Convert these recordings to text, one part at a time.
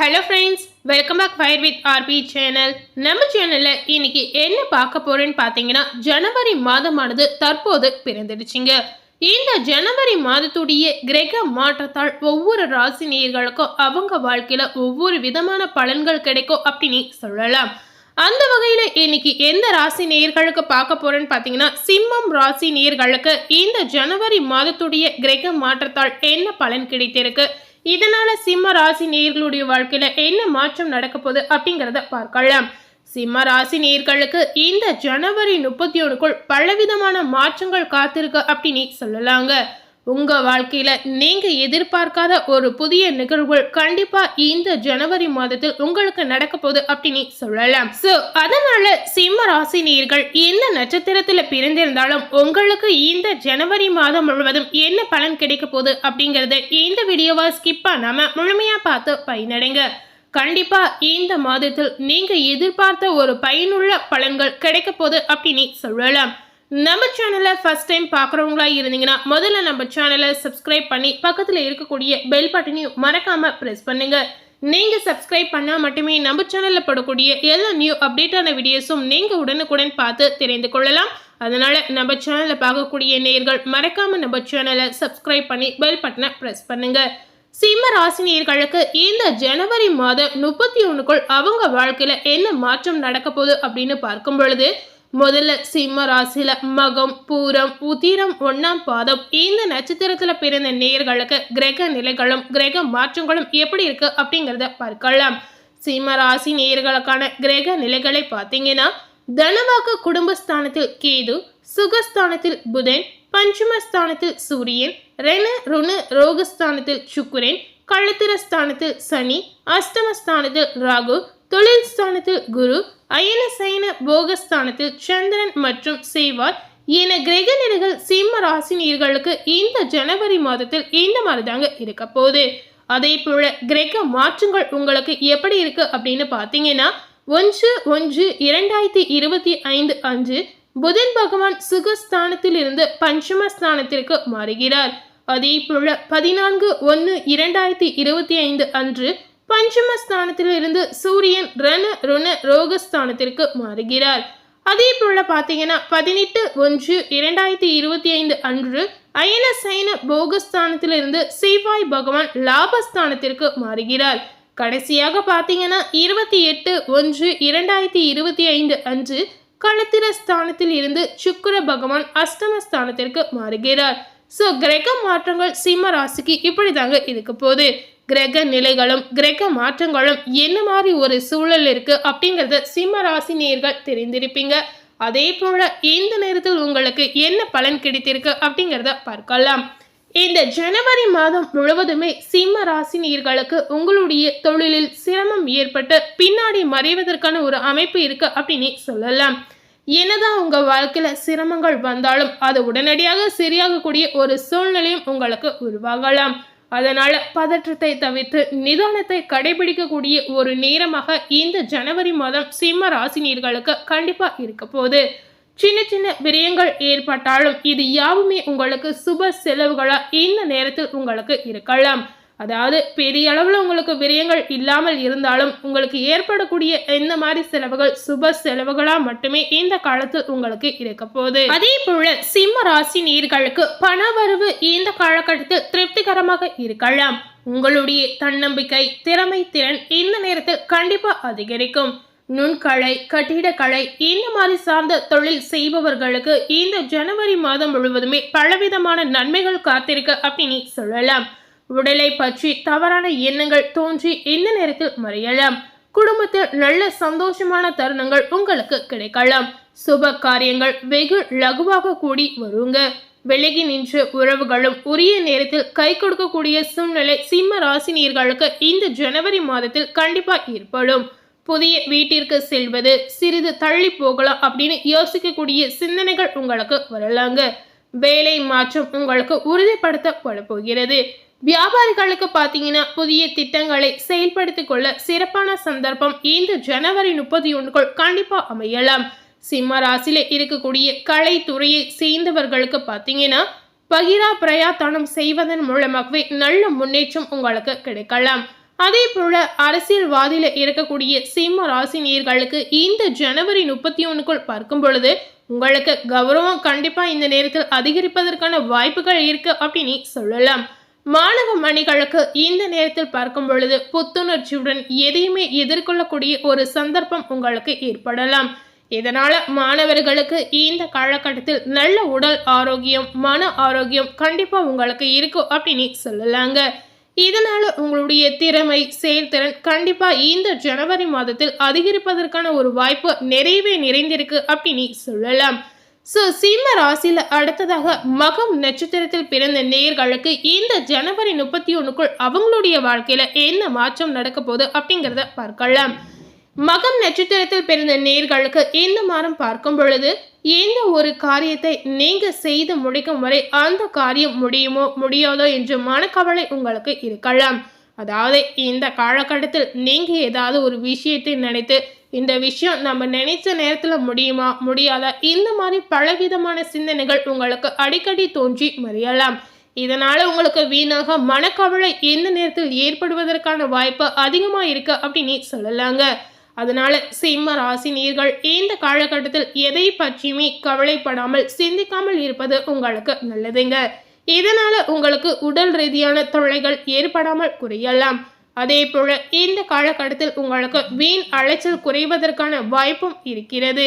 Hello friends welcome back fire with R P channel நம்ம சேனலில் இன்னைக்கு என்ன பார்க்க போறேன்னு பார்த்தீங்கன்னா ஜனவரி மாதமானது தற்போது பிறந்துடுச்சுங்க. இந்த ஜனவரி மாதத்துடைய கிரக மாற்றத்தால் ஒவ்வொரு ராசி நேயர்களுக்கும் அவங்க வாழ்க்கையில் ஒவ்வொரு விதமான பலன்கள் கிடைக்கும் அப்படின்னு சொல்லலாம். அந்த வகையில் இன்னைக்கு எந்த ராசி நேயர்களுக்கு பார்க்க போறேன்னு பார்த்தீங்கன்னா சிம்மம் ராசி நேயர்களுக்கு இந்த ஜனவரி மாதத்துடைய கிரக மாற்றத்தால் என்ன பலன் கிடைத்திருக்கு? இதனால சிம்ம ராசி நேர்களுடைய வாழ்க்கையில என்ன மாற்றம் நடக்க போகுது அப்படிங்கிறத பார்க்கலாம். சிம்ம ராசி நேர்களுக்கு இந்த ஜனவரி முப்பத்தி ஒன்றுக்குள் பலவிதமான மாற்றங்கள் காத்திருக்கு அப்படின்னு சொல்லலாங்க. உங்கள் வாழ்க்கையில் நீங்கள் எதிர்பார்க்காத ஒரு புதிய நிகழ்வுகள் கண்டிப்பாக இந்த ஜனவரி மாதத்தில் உங்களுக்கு நடக்க போகுது அப்படின்னு சொல்லலாம். ஸோ அதனால சிம்ம ராசினியர்கள் எந்த நட்சத்திரத்தில் பிறந்திருந்தாலும் உங்களுக்கு இந்த ஜனவரி மாதம் முழுவதும் என்ன பலன் கிடைக்க போகுது அப்படிங்கறத இந்த வீடியோவை ஸ்கிப் பண்ணாமல் முழுமையாக பார்த்து பயனடைங்க. கண்டிப்பா இந்த மாதத்தில் நீங்க எதிர்பார்த்த ஒரு பயனுள்ள பலன்கள் கிடைக்க போகுது அப்படின்னு சொல்லலாம். நம்ம சேனலை ஃபஸ்ட் டைம் பார்க்குறவங்களா இருந்தீங்கன்னா முதல்ல நம்ம சேனலை சப்ஸ்கிரைப் பண்ணி பக்கத்தில் இருக்கக்கூடிய பெல் பட்டனையும் மறக்காமல் ப்ரெஸ் பண்ணுங்கள் நீங்கள் சப்ஸ்கிரைப் பண்ணால் மட்டுமே நம்ம சேனலில் போடக்கூடிய எல்லா நியூ அப்டேட்டான வீடியோஸும் நீங்கள் உடனுக்குடன் பார்த்து தெரிந்து கொள்ளலாம். அதனால் நம்ம சேனலில் பார்க்கக்கூடிய நேர்கள் மறக்காமல் நம்ம சேனலை சப்ஸ்கிரைப் பண்ணி பெல் பட்டனை ப்ரெஸ் பண்ணுங்கள் சிம்ம ராசினியர்களுக்கு இந்த ஜனவரி மாதம் முப்பத்தி ஒன்றுக்குள் அவங்க வாழ்க்கையில் என்ன மாற்றம் நடக்க போகுது அப்படின்னு பார்க்கும் பொழுது முதல்ல சிம்ம ராசியில மகம் பூரம் உத்திரம் ஒன்னாம் பாதம். இந்த நட்சத்திரத்துல பிறந்த நேயர்களுக்கு கிரக நிலைகளும் கிரக மாற்றங்களும் எப்படி இருக்கு அப்படிங்கிறத பார்க்கலாம். சிம்ம ராசி நேயர்களுக்கான கிரக நிலைகளை பார்த்தீங்கன்னா தனவாக்கு குடும்பஸ்தானத்தில் கேது சுகஸ்தானத்தில் புதன் பஞ்சமஸ்தானத்தில் சூரியன் ரெண ருணு ரோகஸ்தானத்தில் சுக்குரன் கள்ளத்திரஸ்தானத்தில் சனி அஷ்டமஸ்தானத்தில் ராகு தொழில் ஸ்தானத்தில் குரு அயன சயன போகஸ்தானத்தில் சந்திரன் மற்றும் சேவார் என கிரக நிலைகள் சிம்ம ராசினியர்களுக்கு இந்த ஜனவரி மாதத்தில் இந்த மாதிரி தாங்க இருக்க போகுது. அதே போல கிரக மாற்றங்கள் உங்களுக்கு எப்படி இருக்கு அப்படின்னு பார்த்தீங்கன்னா ஒன்று ஒன்று இரண்டாயிரத்தி இருபத்தி ஐந்து அன்று புதன் பகவான் சுகஸ்தானத்திலிருந்து இருந்து பஞ்சமஸ்தானத்திற்கு மாறுகிறார். அதே போல பதினான்கு ஒன்று இரண்டாயிரத்தி இருபத்தி ஐந்து அன்று பஞ்சமஸ்தானத்தில் இருந்து சூரியன் ரண ருண ரோகஸ்தானத்திற்கு மாறுகிறார். அதே போல பார்த்தீங்கன்னா பதினெட்டு ஒன்று இரண்டாயிரத்தி இருபத்தி ஐந்து அன்று அயன சைன போகஸ்தானத்திலிருந்து செவ்வாய் பகவான் லாபஸ்தானத்திற்கு மாறுகிறார். கடைசியாக பார்த்தீங்கன்னா இருபத்தி எட்டு ஒன்று இரண்டாயிரத்தி இருபத்தி ஐந்து அன்று களத்திர ஸ்தானத்தில் இருந்து சுக்கர பகவான் அஷ்டமஸ்தானத்திற்கு மாறுகிறார். ஸோ கிரக மாற்றங்கள் சிம்ம ராசிக்கு இப்படி தாங்க இருக்க போகுது. கிரக நிலைகளும் கிரக மாற்றங்களும் என்ன மாதிரி ஒரு சூழல் இருக்கு அப்படிங்கிறத சிம்ம ராசி நேர்கள் தெரிந்திருப்பீங்க. அதே போல இந்த நேரத்தில் உங்களுக்கு என்ன பலன் கிடைத்திருக்கு அப்படிங்கிறத பார்க்கலாம். இந்த ஜனவரி மாதம் முழுவதுமே சிம்ம ராசினியர்களுக்கு உங்களுடைய தொழிலில் சிரமம் ஏற்பட்டு பின்னாடி மறைவதற்கான ஒரு அமைப்பு இருக்கு அப்படின்னு சொல்லலாம். என்னதான் உங்க வாழ்க்கையில சிரமங்கள் வந்தாலும் அது உடனடியாக சரியாகக்கூடிய ஒரு சூழ்நிலையும் உங்களுக்கு உருவாகலாம். அதனால் பதற்றத்தை தவிர்த்து நிதானத்தை கடைபிடிக்கக்கூடிய ஒரு நேரமாக இந்த ஜனவரி மாதம் சிம்ம ராசினியர்களுக்கு கண்டிப்பாக இருக்க போகுது. சின்ன சின்ன விரயங்கள் ஏற்பட்டாலும் இது யாவுமே உங்களுக்கு சுப செலவுகளாக இந்த நேரத்தில் உங்களுக்கு இருக்கலாம். அதாவது பெரிய அளவில் உங்களுக்கு விரயங்கள் இல்லாமல் இருந்தாலும் உங்களுக்கு ஏற்படக்கூடிய இந்த மாதிரி செலவுகள் சுப செலவுகளாக மட்டுமே இந்த காலத்தில் உங்களுக்கு இருக்க போகுது. அதே போல சிம்ம ராசி நீர்களுக்கு பணவரவு இந்த காலகட்டத்தில் திருப்திகரமாக இருக்கலாம். உங்களுடைய தன்னம்பிக்கை திறமை திறன் இந்த நேரத்தில் கண்டிப்பாக அதிகரிக்கும். நுண்கலை கட்டிடக்கலை இந்த மாதிரி சார்ந்த தொழில் செய்பவர்களுக்கு இந்த ஜனவரி மாதம் முழுவதுமே பலவிதமான நன்மைகள் காத்திருக்கு அப்படின்னு சொல்லலாம். உடலை பற்றி தவறான எண்ணங்கள் தோன்றி இந்த நேரத்தில் மறையலாம். குடும்பத்தில் நல்ல சந்தோஷமான தருணங்கள் உங்களுக்கு கிடைக்கலாம். சுப காரியங்கள் வெகு லகுவாக கூடி வருங்க. விலகி நின்று உறவுகளும் உரிய நேரத்தில் கை கொடுக்கக்கூடிய சூழ்நிலை சிம்ம ராசினியர்களுக்கு இந்த ஜனவரி மாதத்தில் கண்டிப்பா ஏற்படும். புதிய வீட்டிற்கு செல்வது சிறிது தள்ளி போகலாம் அப்படின்னு யோசிக்கக்கூடிய சிந்தனைகள் உங்களுக்கு வரலாங்க. வேலை மாற்றம் உங்களுக்கு உறுதிப்படுத்தப்பட போகிறது. வியாபாரிகளுக்கு பார்த்தீங்கன்னா புதிய திட்டங்களை செயல்படுத்திக் கொள்ள சிறப்பான சந்தர்ப்பம் இந்த ஜனவரி முப்பத்தி ஒன்றுக்குள் கண்டிப்பா அமையலாம். சிம்ம ராசியில் இருக்கக்கூடிய கலைத்துறையை சேர்ந்தவர்களுக்கு பார்த்தீங்கன்னா பகிரா பிரயாத்தானம் செய்வதன் மூலமாகவே நல்ல முன்னேற்றம் உங்களுக்கு கிடைக்கலாம். அதே போல அரசியல்வாதியில இருக்கக்கூடிய சிம்ம ராசி நேயர்களுக்கு இந்த ஜனவரி முப்பத்தி ஒண்ணுக்குள் பார்க்கும் பொழுது உங்களுக்கு கௌரவம் கண்டிப்பா இந்த நேரத்தில் அதிகரிப்பதற்கான வாய்ப்புகள் இருக்கு அப்படின்னு சொல்லலாம். மாணவ மணிகளுக்கு இந்த நேரத்தில் பார்க்கும் பொழுது புத்துணர்ச்சியுடன் எதையுமே எதிர்கொள்ளக்கூடிய ஒரு சந்தர்ப்பம் உங்களுக்கு ஏற்படலாம். இதனால மாணவர்களுக்கு இந்த காலகட்டத்தில் நல்ல உடல் ஆரோக்கியம் மன ஆரோக்கியம் கண்டிப்பா உங்களுக்கு இருக்கும் அப்படின்னு சொல்லலாங்க. இதனால உங்களுடைய திறமை செயல்திறன் கண்டிப்பா இந்த ஜனவரி மாதத்தில் அதிகரிப்பதற்கான ஒரு வாய்ப்பு நிறையவே நிறைந்திருக்கு அப்படின்னு சொல்லலாம். ஸோ சிம்ம ராசியில் அடுத்ததாக மகம் நட்சத்திரத்தில் பிறந்த நேர்களுக்கு இந்த ஜனவரி முப்பத்தி ஒன்றுக்குள் அவங்களுடைய வாழ்க்கையில் என்ன மாற்றம் நடக்க போகுது அப்படிங்கிறத பார்க்கலாம். மகம் நட்சத்திரத்தில் பிறந்த நேர்களுக்கு இந்த மாதம் பார்க்கும் பொழுது எந்த ஒரு காரியத்தை நீங்கள் செய்து முடிக்கும் வரை அந்த காரியம் முடியுமோ முடியாதோ என்ற மனக்கவலை உங்களுக்கு இருக்கலாம். அதாவது இந்த காலகட்டத்தில் நீங்கள் ஏதாவது ஒரு விஷயத்தை நினைத்து இந்த விஷயம் நம்ம நினைச்ச நேரத்துல முடியுமா? முடியாதா? இந்த மாதிரி பலவிதமான சிந்தனைகள் உங்களுக்கு அடிக்கடி தோன்றி மறியலாம். இதனால உங்களுக்கு வீணாக மனக்கவலை எந்த நேரத்தில் ஏற்படுவதற்கான வாய்ப்பு அதிகமா இருக்கு அப்படின்னு சொல்லலாங்க. அதனால சிம்ம ராசி நீர்கள் இந்த காலகட்டத்தில் எதை பற்றியுமே கவலைப்படாமல் சிந்திக்காமல் இருப்பது உங்களுக்கு நல்லதுங்க. இதனால உங்களுக்கு உடல் ரீதியான தொல்லைகள் ஏற்படாமல் குறையலாம். அதே போல இந்த காலகட்டத்தில் உங்களுக்கு வீண் அலைச்சல் குறைவதற்கான வாய்ப்பும் இருக்கிறது.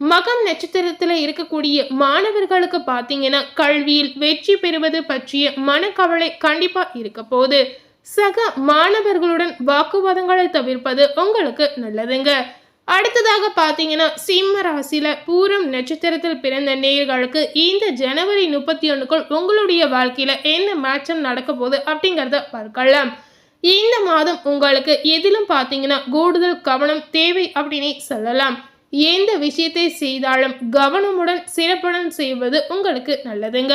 மகம் நட்சத்திரத்தில் இருக்கக்கூடிய மாணவர்களுக்கு பார்த்தீங்கன்னா கல்வியில் வெற்றி பெறுவது பற்றிய மனக்கவலை கண்டிப்பா இருக்க போகுது. சக மாணவர்களுடன் வாக்குவாதங்களை தவிர்ப்பது உங்களுக்கு நல்லதுங்க. அடுத்ததாக பார்த்தீங்கன்னா சிம்ம ராசியில பூரம் நட்சத்திரத்தில் பிறந்த நேர்களுக்கு இந்த ஜனவரி முப்பத்தி ஒன்றுக்குள் உங்களுடைய வாழ்க்கையில என்ன மாற்றம் நடக்க போகுது அப்படிங்கிறத பார்க்கலாம். இந்த மாதம் உங்களுக்கு எதிலும் பார்த்தீங்கன்னா கூடுதல் கவனம் தேவை அப்படின்னு சொல்லலாம். எந்த விஷயத்தை செய்தாலும் கவனமுடன் சிறப்புடன் செய்வது உங்களுக்கு நல்லதுங்க.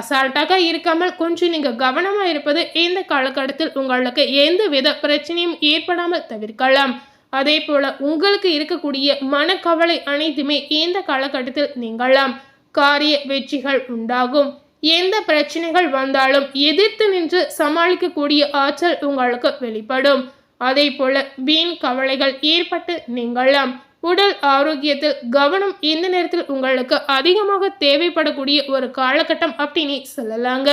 அசால்ட்டாக இருக்காமல் கொஞ்சம் நீங்கள் கவனமாக இருப்பது இந்த காலகட்டத்தில் உங்களுக்கு எந்த வித பிரச்சனையும் ஏற்படாமல் தவிர்க்கலாம். அதே போல் உங்களுக்கு இருக்கக்கூடிய மனக்கவலை அனைத்துமே இந்த காலகட்டத்தில் நீங்களாம் காரிய வெற்றிகள் உண்டாகும். எந்த பிரச்சனைகள் வந்தாலும் எதிர்த்து நின்று சமாளிக்கக்கூடிய ஆற்றல் உங்களுக்கு வெளிப்படும். அதே போல வீண் கவலைகள் ஏற்பட்டு நீங்களாம் உடல் ஆரோக்கியத்தில் கவனம் இந்த நேரத்தில் உங்களுக்கு அதிகமாக தேவைப்படக்கூடிய ஒரு காலகட்டம் அப்படின்னு சொல்லலாங்க.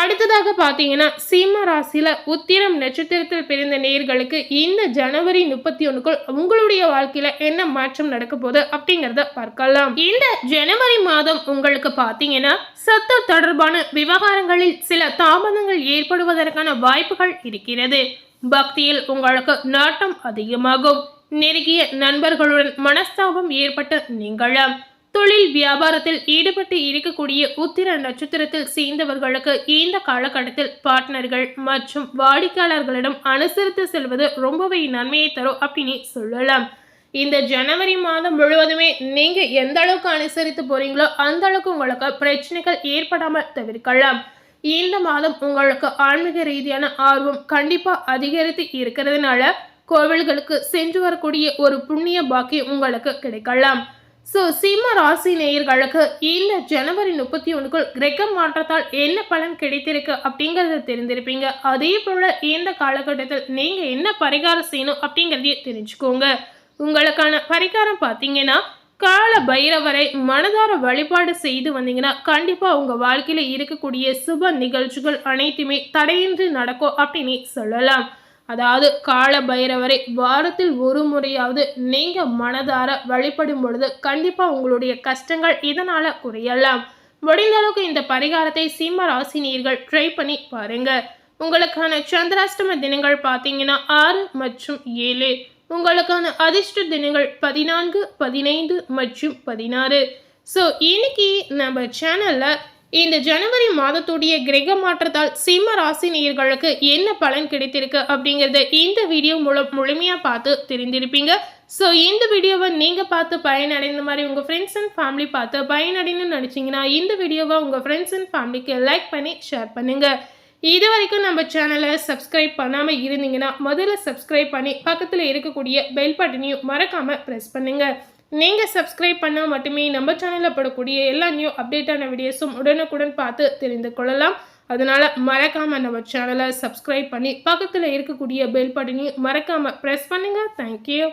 அடுத்ததாக பார்த்தீங்கன்னா சிம்ம ராசியில் உத்திரம் நட்சத்திரத்தில் பிறந்த நேர்களுக்கு இந்த ஜனவரி முப்பத்தி ஒன்றுக்குள் உங்களுடைய வாழ்க்கையில் என்ன மாற்றம் நடக்க போகுது அப்படிங்கிறத பார்க்கலாம். இந்த ஜனவரி மாதம் உங்களுக்கு பார்த்தீங்கன்னா சத்து தொடர்பான விவகாரங்களில் சில தாமதங்கள் ஏற்படுவதற்கான வாய்ப்புகள் இருக்கிறது. பக்தியில் உங்களுக்கு நாட்டம் அதிகமாகும். நெருங்கிய நண்பர்களுடன் மனஸ்தாபம் ஏற்பட்டு நீங்களாம் தொழில் வியாபாரத்தில் ஈடுபட்டு இருக்கக்கூடிய உத்திர நட்சத்திரத்தில் சேர்ந்தவர்களுக்கு இந்த காலகட்டத்தில் பார்ட்னர்கள் மற்றும் வாடிக்கையாளர்களிடம் அனுசரித்து செல்வது ரொம்பவே நன்மையை தரும் அப்படின்னு சொல்லலாம். இந்த ஜனவரி மாதம் முழுவதுமே நீங்க எந்த அளவுக்கு அனுசரித்து போறீங்களோ அந்த அளவுக்கு உங்களுக்கு பிரச்சனைகள் ஏற்படாமல் தவிர்க்கலாம். இந்த மாதம் உங்களுக்கு ஆன்மீக ரீதியான ஆர்வம் கண்டிப்பா அதிகரித்து இருக்கிறதுனால கோவில்களுக்கு சென்று வரக்கூடிய ஒரு புண்ணிய பாக்கியம் உங்களுக்கு கிடைக்கலாம். ஸோ சிம்ம ராசி நேயர்களுக்கு இந்த ஜனவரி முப்பத்தி ஒன்றுக்குள் கிரகம் மாற்றத்தால் என்ன பலன் கிடைத்திருக்கு அப்படிங்கிறத தெரிந்திருப்பீங்க. அதே போல் இந்த காலகட்டத்தில் நீங்கள் என்ன பரிகாரம் செய்யணும் அப்படிங்கிறதையும் தெரிஞ்சுக்கோங்க. உங்களுக்கான பரிகாரம் பார்த்தீங்கன்னா கால பைரவரை மனதார வழிபாடு செய்து வந்தீங்கன்னா கண்டிப்பாக உங்கள் வாழ்க்கையில் இருக்கக்கூடிய சுப நிகழ்ச்சிகள் அனைத்துமே தடையின்றி நடக்கும் அப்படின்னு சொல்லலாம். அதாவது கால பைரவரை வாரத்தில் ஒரு முறையாவது நீங்க மனதார வழிபடும் பொழுது கண்டிப்பா உங்களுடைய கஷ்டங்கள் இதனால குறையலாம். முடிந்த அளவுக்கு இந்த பரிகாரத்தை சிம்ம ராசினியர்கள் ட்ரை பண்ணி பாருங்க. உங்களுக்கான சந்திராஷ்டம தினங்கள் பார்த்தீங்கன்னா ஆறு மற்றும் ஏழு. உங்களுக்கான அதிர்ஷ்ட தினங்கள் பதினான்கு பதினைந்து மற்றும் பதினாறு. ஸோ இன்னைக்கு நம்ம சேனலில் இந்த ஜனவரி மாதத்துடைய கிரக மாற்றத்தால் சிம்ம ராசி நேயர்களுக்கு என்ன பலன் கிடைத்திருக்கு அப்படிங்கிறத இந்த வீடியோ மூலம் முழுமையாக பார்த்து தெரிந்திருப்பீங்க. ஸோ இந்த வீடியோவை நீங்கள் பார்த்து பயனடைந்த மாதிரி உங்கள் ஃப்ரெண்ட்ஸ் அண்ட் ஃபேமிலி பார்த்து பயனடைன்னு நினச்சிங்கன்னா இந்த வீடியோவை உங்கள் ஃப்ரெண்ட்ஸ் அண்ட் ஃபேமிலிக்கு லைக் பண்ணி ஷேர் பண்ணுங்கள் இது வரைக்கும் நம்ம சேனலை சப்ஸ்கிரைப் பண்ணாமல் இருந்தீங்கன்னா முதல்ல சப்ஸ்கிரைப் பண்ணி பக்கத்தில் இருக்கக்கூடிய பெல் பட்டனையும் மறக்காமல் ப்ரெஸ் பண்ணுங்கள் நீங்கள் சப்ஸ்கிரைப் பண்ணால் மட்டுமே நம்ம சேனலில் படக்கூடிய எல்லா நியூ அப்டேட்டான வீடியோஸும் உடனுக்குடன் பார்த்து தெரிந்து கொள்ளலாம். அதனால் மறக்காமல் நம்ம சேனலை சப்ஸ்கிரைப் பண்ணி பக்கத்தில் இருக்கக்கூடிய பெல் பட்டனையும் மறக்காமல் ப்ரெஸ் பண்ணுங்கள் தேங்க்யூ